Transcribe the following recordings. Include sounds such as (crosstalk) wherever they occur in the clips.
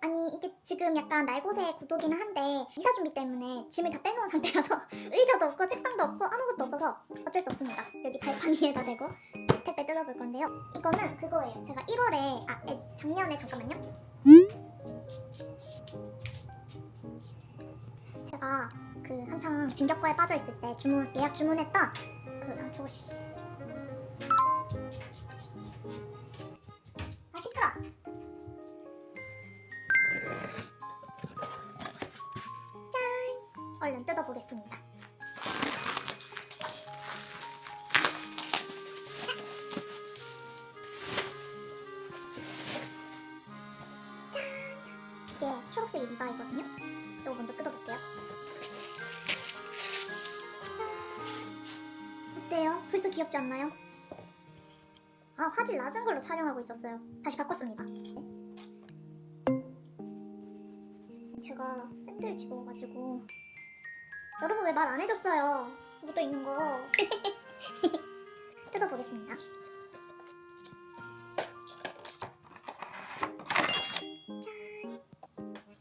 아니 이게 지금 약간 날곳의 구도기는 한데 이사 준비 때문에 짐을 다 빼놓은 상태라서 (laughs) 의자도 없고 책상도 없고 아무것도 없어서 어쩔 수 없습니다. 여기 발판 위에다 대고 택배 뜯어볼 건데요. 이거는 그거예요. 제가 1월에 아 에, 작년에 잠깐만요. 제가 그 한창 진격과에 빠져 있을 때 주문 예약 주문했던 그아 저거 씨. 아, 화질 낮은 걸로 촬영하고 있었어요. 다시 바꿨습니다. 네. 제가 샌드위치 먹어가지고 여러분 왜 말 안 해줬어요? 묻어 있는 거. (laughs) 뜯어보겠습니다. 짠.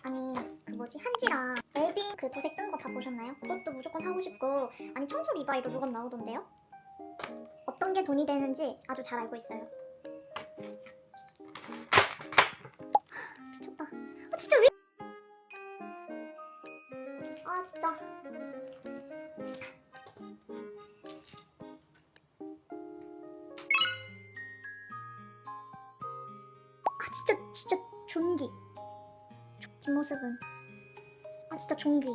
아니 그 뭐지 한지랑 엘빈 그 도색 뜬 거 다 보셨나요? 그것도 무조건 사고 싶고 아니 청소 리바이도 누건 나오던데요? 어떤 게 돈이 되는지 아주 잘 알고 있어요. 아 진짜. 아 진짜 진짜 존귀 뒷모습은. 아 진짜 존귀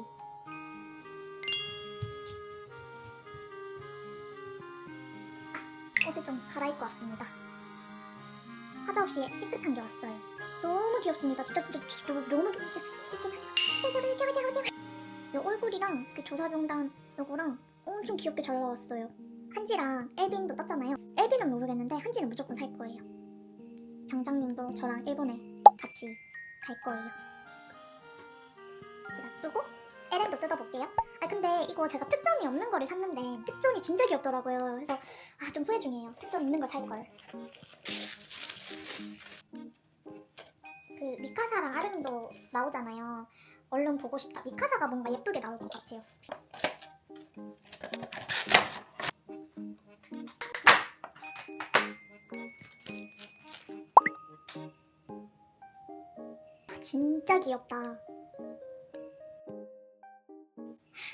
아, 옷을 좀 갈아입고 왔습니다. 하다 없이 깨끗한 게 왔어요. 너무 귀엽습니다. 진짜 진짜, 진짜 너무 너무 이 얼굴이랑 그 조사병단 요거랑 엄청 귀엽게 잘 나왔어요 한지랑 엘빈도 떴잖아요 엘빈은 모르겠는데 한지는 무조건 살 거예요 병장님도 저랑 일본에 같이 갈 거예요. 놔두고 에렌도 뜯어볼게요. 아 근데 이거 제가 특전이 없는 거를 샀는데 특전이 진짜 귀엽더라고요. 그래서 아 좀 후회 중이에요. 특전 있는 거 살 걸. 그 미카사랑 아르민도 나오잖아요. 얼른 보고 싶다. 미카사가 뭔가 예쁘게 나올 것 같아요. 아, 진짜 귀엽다.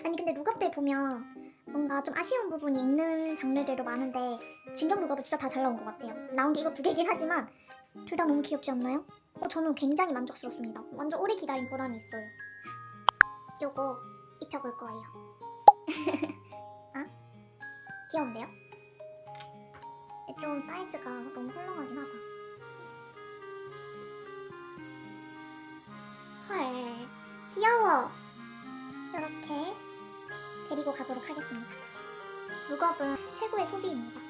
아니 근데 룩업들 보면 뭔가 좀 아쉬운 부분이 있는 장르들도 많은데 진격 룩업은 진짜 다 잘 나온 것 같아요. 나온 게 이거 두 개긴 하지만 둘 다 너무 귀엽지 않나요? 어, 저는 굉장히 만족스럽습니다. 완전 오래 기다린 보람이 있어요. 요거 입혀볼 거예요. (laughs) 아? 귀여운데요? 좀 사이즈가 너무 헐렁하긴 하다. 헐, 귀여워. 이렇게 데리고 가도록 하겠습니다. 룩업은 최고의 소비입니다.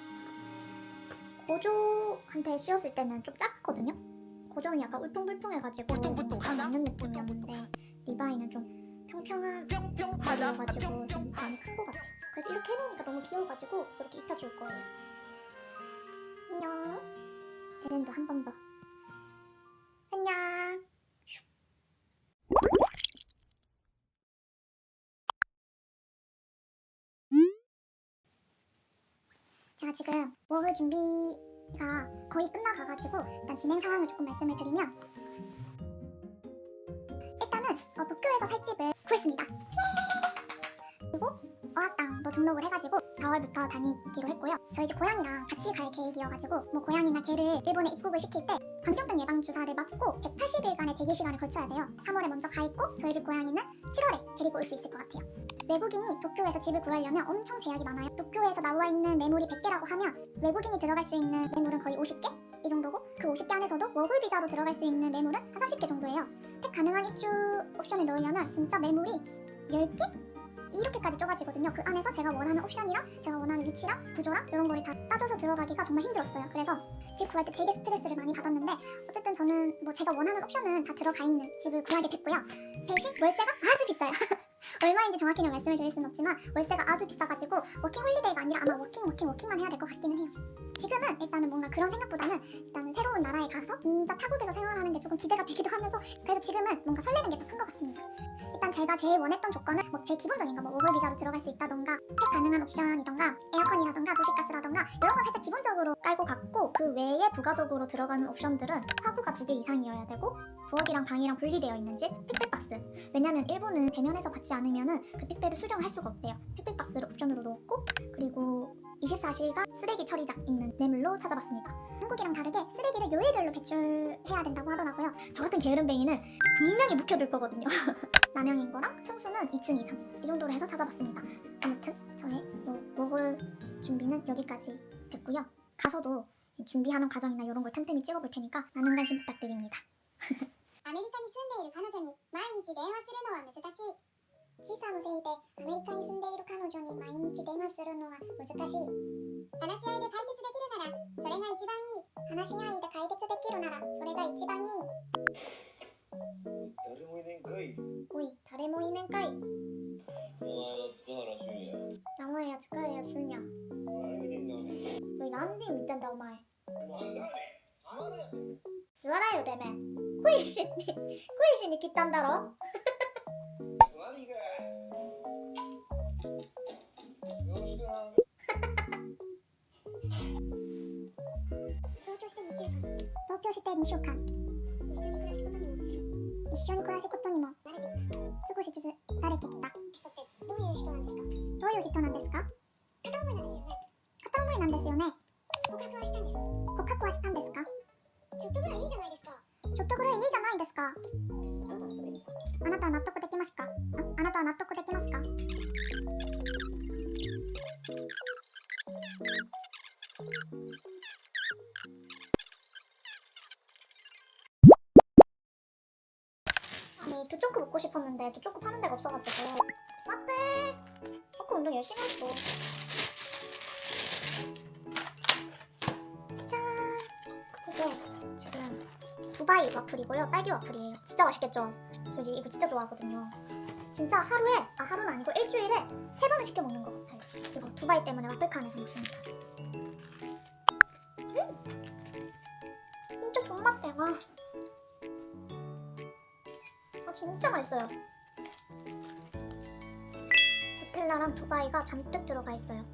고조한테 씌웠을 때는 좀 작거든요. 고조는 약간 울퉁불퉁해가지고 울퉁불퉁하다? 맞는 느낌이었는데 리바이는 좀 평평한 가지여가지고 좀 많이 큰 것 같아요. 그래서 이렇게 해놓으니까 너무 귀여워가지고 이렇게 입혀줄 거예요. 안녕. 에렌도 한 번 더. 안녕. 제가 지금 워홀 준비 가 거의 끝나가가지고 일단 진행 상황을 조금 말씀을 드리면 일단은 어, 도쿄에서 살 집을 구했습니다. 예! 그리고 어학당도 등록을 해가지고 4월부터 다니기로 했고요. 저희 집 고양이랑 같이 갈 계획이어가지고 뭐 고양이나 개를 일본에 입국을 시킬 때 광견병 예방 주사를 맞고 180일간의 대기 시간을 거쳐야 돼요. 3월에 먼저 가 있고 저희 집 고양이는 7월에 데리고 올 수 있을 것 같아요. 외국인이 도쿄에서 집을 구하려면 엄청 제약이 많아요. 도쿄에서 나와 있는 매물이 100개라고 하면 외국인이 들어갈 수 있는 매물은 거의 50개? 이 정도고 그 50개 안에서도 워홀 비자로 들어갈 수 있는 매물은 한 30개 정도예요. 택 가능한 입주 옵션을 넣으려면 진짜 매물이 10개? 이렇게까지 좁아지거든요. 그 안에서 제가 원하는 옵션이랑 제가 원하는 위치랑 구조랑 이런 거를 다 따져서 들어가기가 정말 힘들었어요. 그래서 집 구할 때 되게 스트레스를 많이 받았는데 어쨌든 저는 뭐 제가 원하는 옵션은 다 들어가 있는 집을 구하게 됐고요. 대신 월세가 아주 비싸요. (laughs) 얼마인지 정확히는 말씀을 드릴 수는 없지만 월세가 아주 비싸가지고 워킹 홀리데이가 아니라 아마 워킹 워킹 워킹만 해야 될 것 같기는 해요. 지금은 일단은 뭔가 그런 생각보다는 일단은 새로운 나라에 가서 진짜 타국에서 생활하는 게 조금 기대가 되기도 하면서 그래서 지금은 뭔가 설레는 게 더 큰 것 같습니다. 일단 제가 제일 원했던 조건은 뭐 제일 기본적인 거, 뭐 워홀 비자로 들어갈 수 있다던가 택 가능한 옵션이던가 에어컨이라던가 도시가스라던가 이런 건 살짝 기본적으로 깔고 갔고 그 외에 부가적으로 들어가는 옵션들은 화구가 두 개 이상이어야 되고 부엌이랑 방이랑 분리되어 있는지 택배 박스. 왜냐면 일본은 대면에서 받지 않으면은 그 택배를 수령할 수가 없대요. 택배 박스를 옵션으로 넣었고 그리고 24시간 쓰레기 처리장 있는 매물로 찾아봤습니다 한국이랑 다르게 쓰레기를 요일별로 배출해야 된다고 하더라고요 저 같은 게으름뱅이는 분명히 묵혀둘 거거든요 (laughs) 남양인 거랑 층수는 2층 이상 이 정도로 해서 찾아봤습니다 아무튼 저의 뭐 워홀 준비는 여기까지 됐고요 가서도 이 준비하는 과정이나 이런 걸 틈틈이 찍어볼 테니까 많은 관심 부탁드립니다 (laughs) アメリカに住んでいる彼女に毎日電話するのは難しい 小さなせいでアメリカに住んでいる彼女に毎日電話するのは難しい。話し合いで解決できるならそれが一番いい。話し合いで解決できるならそれが一番いい。誰もいねんかいおい誰もいねんかいお前が塚原俊也名前や塚原俊也。何でんだおおい何で言ったんだお前なんだお座らよてめえ。恋しに恋しに来たんだろ？東京して2週間一緒に暮らすことにも一緒に暮らすことにも慣れてきた。少しずつ慣れてきた。人ってどういう人なんですか？どういう人なんですか？ 먹고 싶었는데 두초크 파는 데가 없어가지고. 맞대 초크 운동 열심히 했어. 짠 이게 지금 두바이 와플이고요. 딸기 와플이에요. 진짜 맛있겠죠? 저 이제 이거 진짜 좋아하거든요. 진짜 하루에 아 하루는 아니고 일주일에 세 번은 시켜 먹는 것 같아요. 이거 두바이 때문에 와플칸에서 먹습니다. 음! 진짜 존맛대가 아 진짜 맛있어요. 누텔라랑 두바이가 잔뜩 들어가 있어요.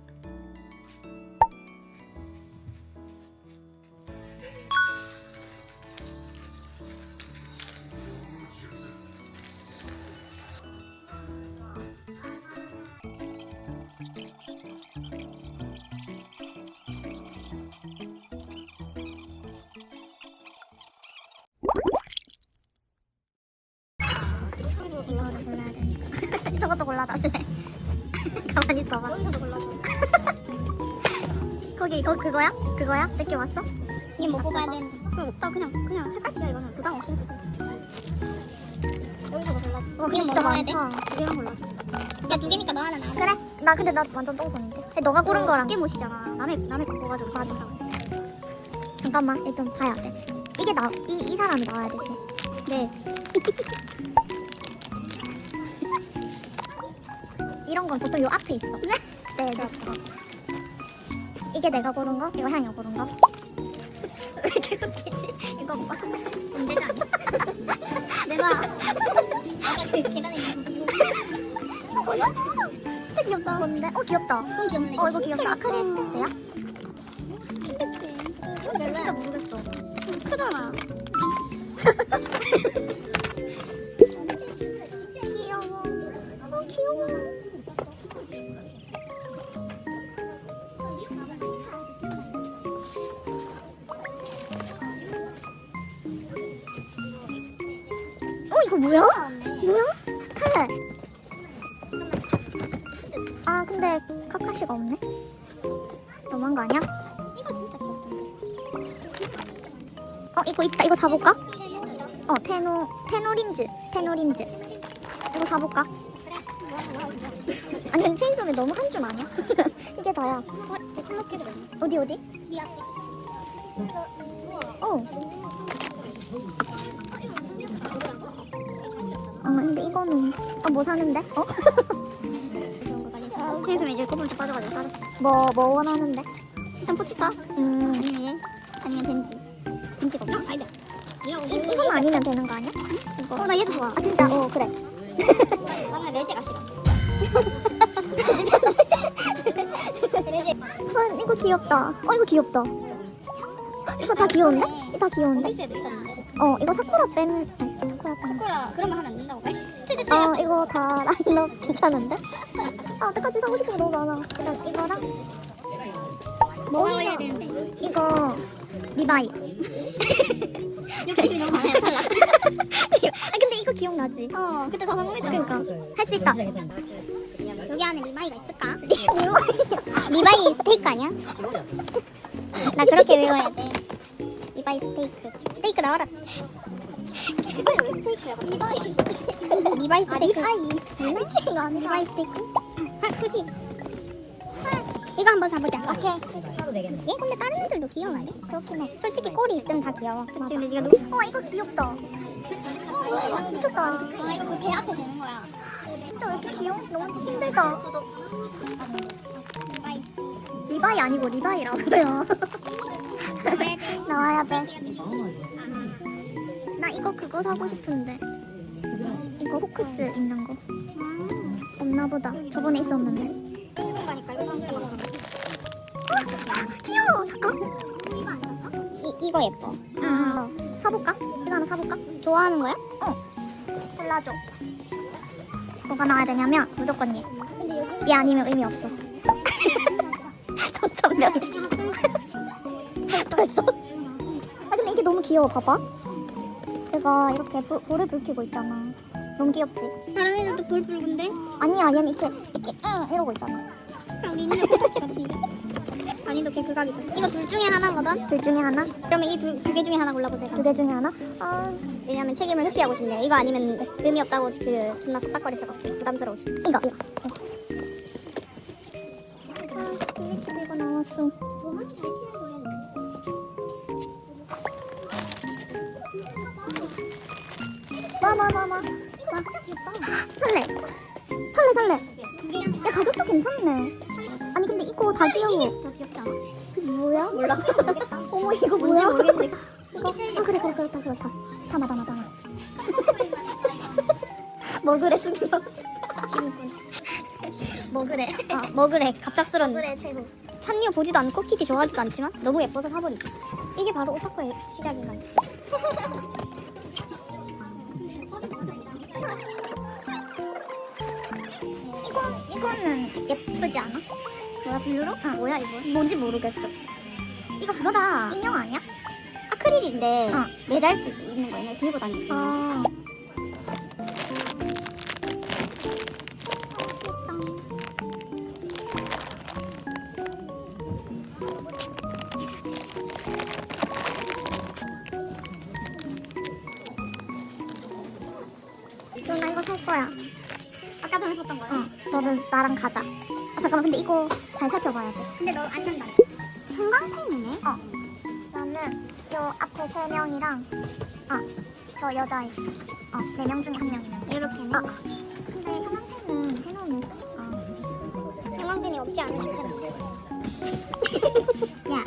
저것도 골라달래. (laughs) 가만히 있어봐. 여기서도 골라줘. (laughs) 거기 거 그거야? 그거야? 내게 왔어? 이게 뭐 뽑아야 되는데? 그거 없다. 그냥 그냥 색깔이야 이거는 부담 없이. 여기서도 골라줘. 어, 뭐 넣어야 돼? 두 개만 골라줘. 야두 개니까 너 하나 나 하나 그래? 나 근데 나 완전 똥손인데. 근데 너가 고른 거랑 깨못이잖아 남의 남의 거 뽑아줘 맞아. 잠깐만 일단 봐야 돼. 이게 나 이 이 사람이 나와야 되지. 네 (laughs) 이런 건 보통 요 앞에 있어. 네, 네. 네. 이게 내가 고른 거, 이거 향이가 고른 거. (laughs) 왜 이렇게 웃기지 이거 봐 문제가 아니야 내가 아까 그 계단에 있는 진짜 귀엽다. 뭔데? 어 귀엽다. 그건 귀엽네 어 이거 귀엽다. 아크릴 스탠드야? 이거는. 어, 뭐 사는데? 어? 그런 거 많이 사. 그래서 이제 거품 좀 빠져가지고 사줬어. 뭐, 뭐 원하는데? 일단 포스터? 음. 아니면 얘? 아니면 덴지? 덴지가 없나? 아니다. 이, 이건 아니면 되는 거 아니야? 이거. 어, 나 얘도 좋아. 아, 진짜? 어, 그래. 나는 레제가 싫어. 레제. (laughs) 헐, 이거 귀엽다. 어, 이거 귀엽다. 이거 다 귀여운데? 이거 다 귀여운데? 오피스에도 있었는데. 어, 이거 사쿠라 뺀. 아니, 사쿠라 뺀. 코라 그런 거 하면 안 된다고? 어, 이거 다 라인업 괜찮은데? 아, 어떡하지? 사고 싶은 게 너무 많아. 일단 이거랑 뭐가 올려야 되는데? 이거 리바이. 욕심이 너무 많아요. 아, 근데 이거 기억나지? 어, 그때 다 성공했잖아. 그러니까 할 수 있다. 여기 안에 리바이가 있을까? (laughs) 리바이 스테이크 아니야? 나 그렇게 외워야 돼. 리바이 스테이크. 스테이크 나와라. 그게 왜 스테이크야? 리바이 스테이크. 리바이 스테이크. 리바이. 미친 거 아니야? 리바이 스테이크. 한 투시. 이거 한번 사보자. 오케이. 사도 되겠네. 얘 근데 다른 애들도 귀여운데? 그렇긴 해. 솔직히 꼬리 있으면 다 귀여워. 그치? 근데 네가 너무 어, 이거 귀엽다. 어, 미쳤다. 아 이거 그배 앞에 되는 거야. 진짜 왜 이렇게 귀여워? 너무 힘들다. 리바이. 리바이 아니고 리바이라고 그래요. 나와야 돼. 나 이거 그거 사고 싶은데. 이거 호크스 있는 거. 없나 보다. 저번에 있었는데. 진짜 많아. 귀여워. 잠깐. 이 이거 예뻐. 아, 사볼까? 이거 하나 사볼까? 좋아하는 거야? 골라줘. 뭐가 나와야 되냐면 무조건 얘. 얘 아니면 의미 없어. (laughs) 초점면. 벌써. (laughs) (laughs) 아 근데 이게 너무 귀여워. 봐봐. 얘가 이렇게 불, 불을 불키고 있잖아. 너무 귀엽지? 다른 애들도 불 붉은데? 아니야, 얘는 이렇게 이렇게 응 이러고 있잖아. 그냥 있는 코딱지 같은데? 아니도 걔 극악이다. 이거 둘 중에 하나거든? 둘 중에 하나, 그러면 이 두 개 중에 하나 골라보세요. 두 개 중에 하나. 아 왜냐면 책임을 회피하고 싶네. 이거 아니면 의미 없다고 그 존나 쏙닥거리셔갖고 부담스러우시. 이거 이거. 아, 우리 집에 이거 나왔어. 마마마마. 이거 진짜 귀엽다. 설레. 설레 설레. 야 가격도 괜찮네. 아니 근데 이거 다 귀여워. 저 귀엽지 않아? 그 뭐야? 몰라. (laughs) 어머 이거 (laughs) 뭔지 뭐야? 모르겠는데. 이거 아 그래 그래 그렇다 그렇다. 담아 담아 담아. 뭐 그래. 지금꾼. 뭐 그래. 아, 뭐 그래. 갑작스런. 그래 최고. 산리오 보지도 않고 키티 좋아하지도 않지만 너무 예뻐서 사버리기. 이게 바로 오타쿠의 시작인 거지. (laughs) 이거 이거는 예쁘지 않아? 뭐야 블루로? 아 뭐야 이거? 뭔지 모르겠어. 이거 그거다. 인형 아니야? 아크릴인데 어. 매달 수 있는 거예요. 들고 수 있는 거. 아. 그럼 나 이거 살 거야. 아까 전에 봤던 거야? 응. 너는 나랑 가자. 아, 잠깐만 근데 이거 잘 살펴봐야 돼. 근데 너 안 산다. 형광펜이네? 어. 나는 요 앞에 세 명이랑 아저 여자애 어네 명 중에 한 명이면 돼. 이렇게네. 아 근데 형광펜은 해놓으면 쓰니까 형광펜이 없지 않으실 텐데. (laughs) 야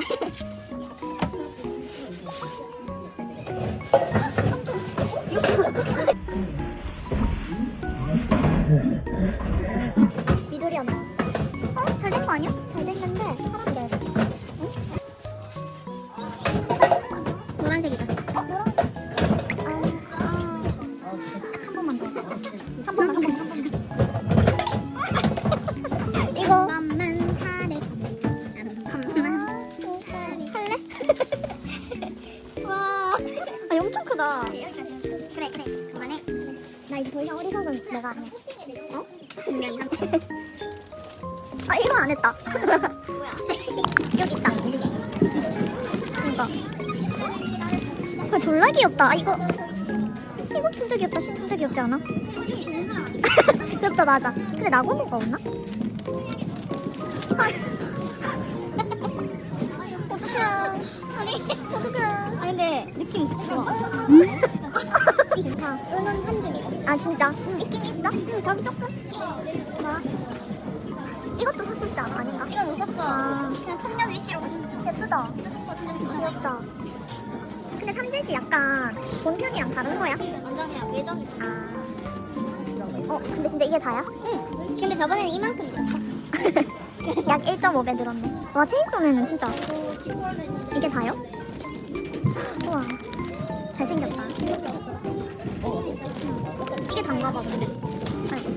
어? 아, 이거 안 했다. 여기 있다. 이거. 아, 졸라 귀엽다. 아, 이거. 이거 진짜 귀엽다. 진짜 귀엽지 않아? (laughs) 귀엽다, 맞아. 근데 나고노가 없나? 근데 삼진씨 약간 본편이랑 다른 거야? 완전 그냥 외전. 아 어? 근데 진짜 이게 다야? 응. 근데 저번에는 이만큼 있었어. (laughs) 약 1.5배 늘었네 와 체인소맨은 진짜 이게 다요? 우와 잘생겼다 이게 단가 봐 근데 아이고.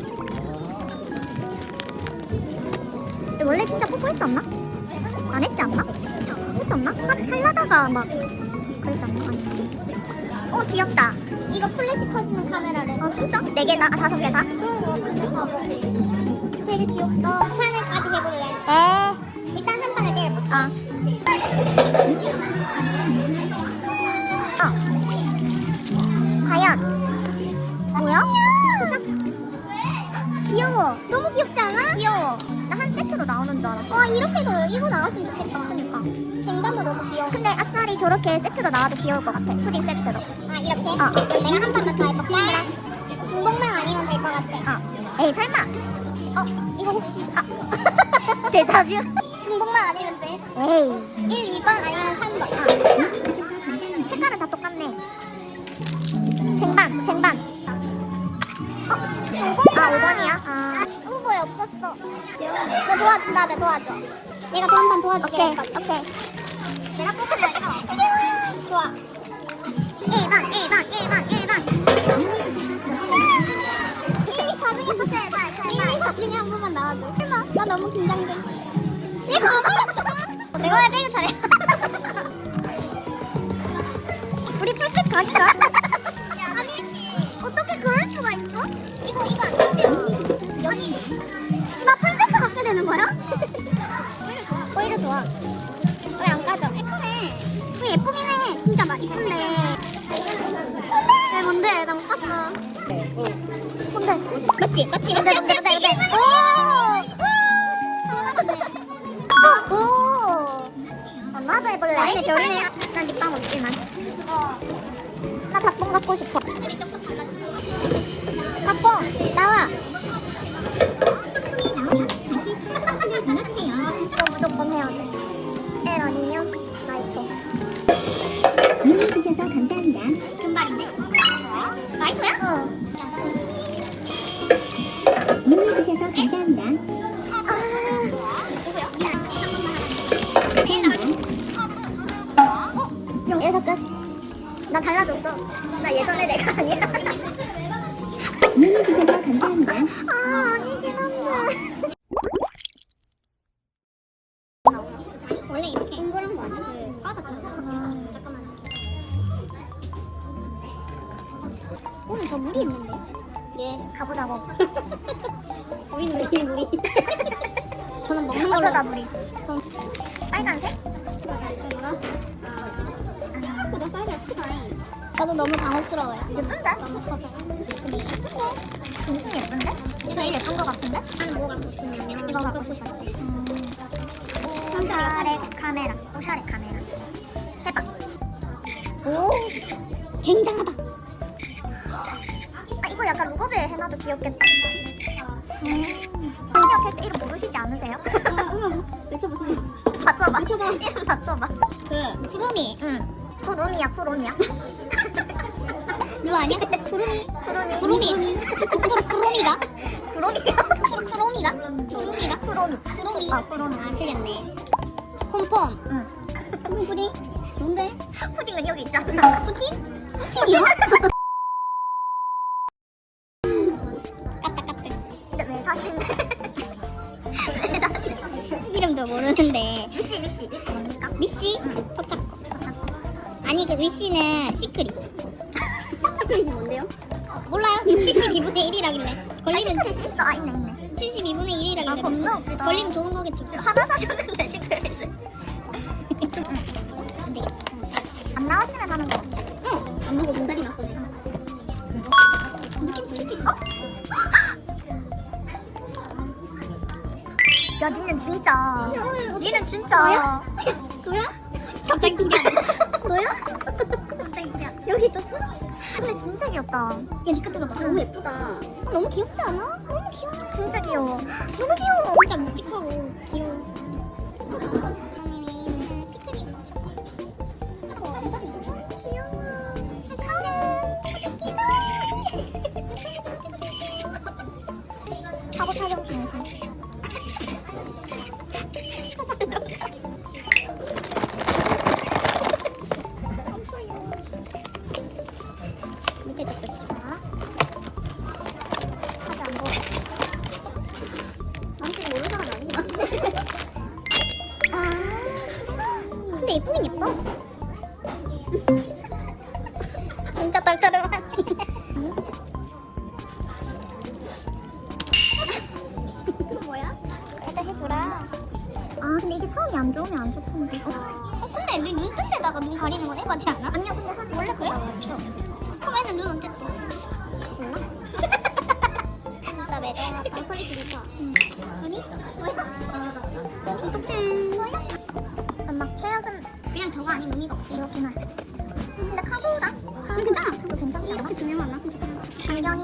원래 진짜 뽀뽀했었나? 안 했지 않나? 했었나? 하, 하려다가 막 그랬지 않나? 어 귀엽다 이거 플래시 터지는 카메라래. 아 진짜? 네 개다? 아 다섯 개다? 그런 거 같은데. 되게 귀엽다. 한 판을까지 해볼래? 귀여워. 너무 귀엽지 않아? 귀여워. 나 한 세트로 나오는 줄 알았어. 와 이렇게도 이거 나왔으면 좋겠다. 그러니까. 쟁반도 너무 귀여워. 근데 앞살이 저렇게 세트로 나와도 귀여울 것 같아. 푸딩 세트로. 아 이렇게? 어. 그럼 내가 한 판만 더 해볼게. 중복만 아니면 될 것 같아. 어. 에이 설마. 어 이거 혹시? 아. (laughs) 대답이. 중복만 아니면 돼. 에이. 1, 2번 아니면 3번. 색깔은 다 똑같네. 쟁반, 쟁반. 어? 아, 5번이야? 아. 후보에 없었어. 너 도와준다, 내 도와줘. 내가 또한번 도와줄게. 오케이. 오케이. 내가 뽑으면 좋아. 1번, 1번, 1번, 1번. 1, 2, 4 중에서 제발, 제발. 1, 2, 4 중에 한 번만 나와줘. 설마? 나 너무 긴장돼. 이거 안 내가 왜 빼기 잘해? 우리 풀셋 가실까? 이용해 주셔서 감사합니다. 하자. 어? 여기서 끝. 나 달라졌어. 나 예전에 내가 아니야. 이용해 주셔서 감사합니다. 카메라. 오샤레 카메라. 해봐. 오, 굉장하다. 아, 이거 약간 루거베 해놔도 귀엽겠다. 음. 이렇게 이름 모르시지 않으세요? 어머, 외쳐보세요. (laughs) 맞춰봐. 맞춰봐. 이름 맞춰봐. 그 푸르미, 응. 푸rum이야, 푸rum이야. 루 아니야? 푸르미, 푸rum이. 푸르미, 푸르미가? 푸rum이야. 푸르미가? 푸르미가? 푸rum이. 푸르미. 아, 푸rum이. 아, 틀렸네. 콤폼. 응. 콤폼 푸딩? 좋은데? 푸딩은 여기 있잖아. 푸틴? 푸틴이요? 까딱까딱. 근데 왜 사시네? 왜 사시네? 이름도 모르는데. 미씨, 미씨, 미씨 뭡니까? 미씨? 포착코. 아니, 그 위씨는 시크릿. 몰라요? 72분의 1이라길래. 걸리면 시크릿이 있어. 아, 있네, 있네. 72분의 1이라길래. 아, 겁나 웃기다. 걸리면 좋은 거겠죠. 하나 사셨는데, 시크릿을. 안 되겠다. 안 나왔으면 하는 거. 응. 안 보고 봉다리 맞거든. 느낌 스키트 있어? (gasps) 야, 니는 진짜. 니는 진짜. 너야? 너야? (laughs) 갑자기 그게 너야? 갑자기 그냥. (laughs) 여기 있었어? 아, 근데 진짜 귀엽다. 야니 끝에도 너무 예쁘다. 아, 너무 귀엽지 않아? 너무 귀여워. 진짜 귀여워. (gasps) 너무 귀여워. 진짜 묵직하고.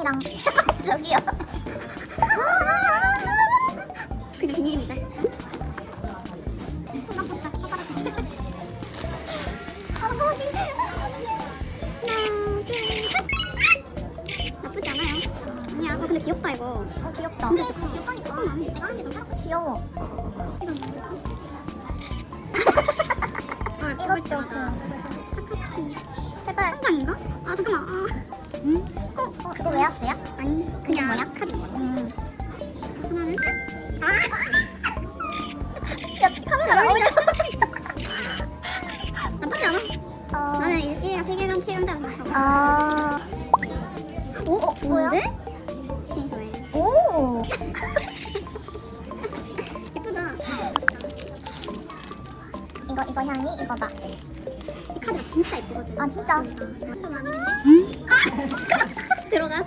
아니랑 (laughs) 저기요. 이거 이거 향이 이거 봐. 아, 이 카드가 진짜 예쁘거든. 아 진짜. 응? 아! (laughs) 들어가.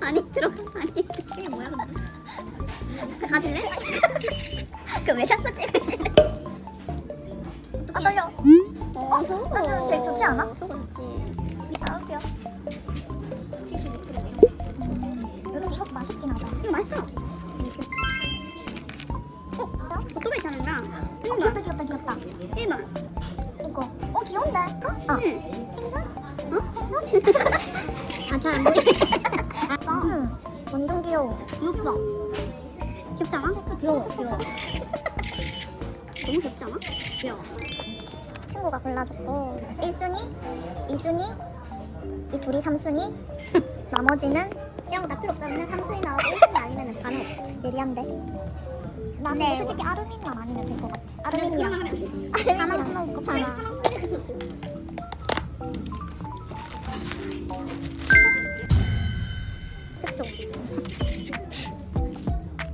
아니 들어가 아니. 이게 뭐야 근데? 가질래? (laughs) 그 왜 자꾸 이순이, 이 둘이 3순위 (laughs) 나머지는 그냥 뭐 나 필요 없잖아. 그냥 삼순이 나오고 1순위 아니면 반응 없어. 예리한데. 나는 네. 솔직히 아르민만 아니면 될 것 같아. 아르민이랑. 아르민이랑 아, 아. 하나 없잖아. 특종.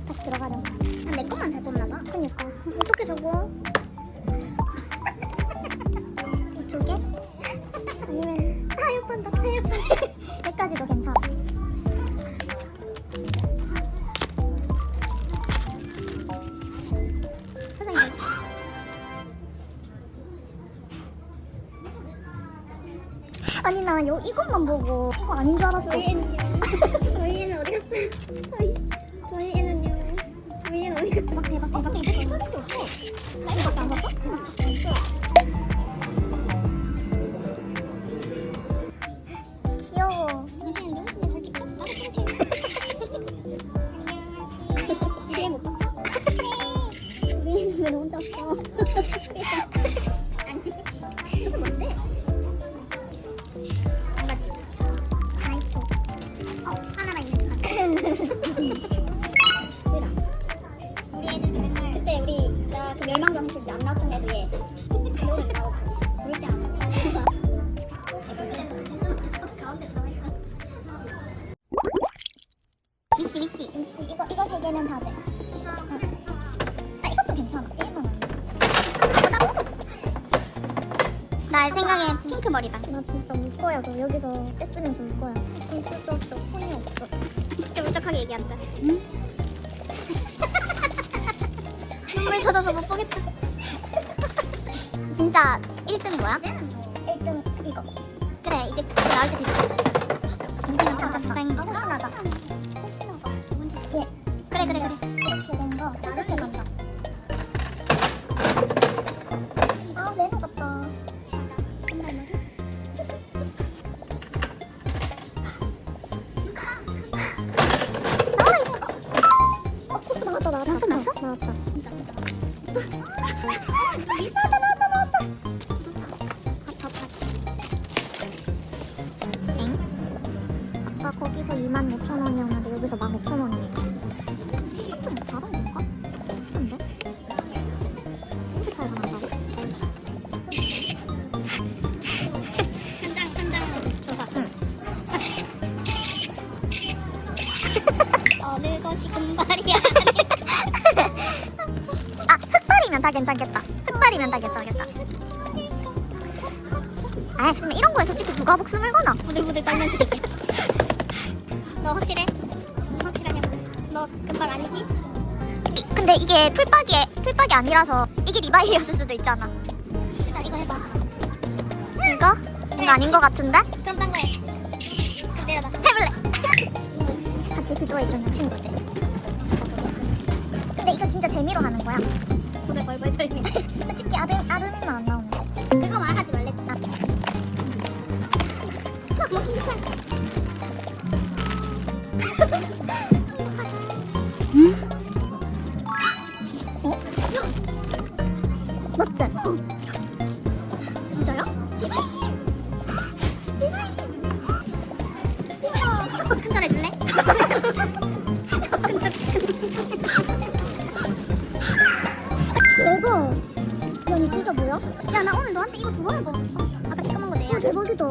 다시 들어가려. 아, 내 것만 잘 뽑나 봐. 그니까. 뭐 이것도 안 먹어? 나의 생각엔 아, 핑크 머리다. 나 진짜 울 거야. 너 여기서 뺐으면서 울 거야. 울쩍울쩍 손이 없어. 진짜 울적하게 얘기한다. 응? (laughs) 눈물 젖어서 못 보겠다. 진짜 1등 뭐야? 1등 뭐 이거. 그래 이제 나올 때 됐지. 인생은 깜짝깜짝. 너무 신하다. 원이었는데 여기서 1만 5천 원이에요. 좀 다른 건가? 근데? 이렇게 차이가 나다고? 현장 현장 조사. 어느 것이 금발이야? 아 흑발이면 다 괜찮겠다. 아니라서 이게 리바이였을 수도 있잖아. 일단 이거 해봐. 이거? 이거 아닌 것 같은데? 그럼 딴 거 해. 그럼 내려놔. 해볼래. 같이 기도해주는 친구들. 근데 이거 진짜 재미로 하는 거야. 손에 벌벌 떨리네. 솔직히 아름 아름이는 안 나오는데. 그거 말하지 말랬지. 뭐 진짜. 진짜요? 큰절 해줄래? 대박. 야, 이 진짜 뭐야? 야 나 오늘 너한테 이거 두 번을 먹었어. 아까 시커먼 거 내야. 어, 대박이다.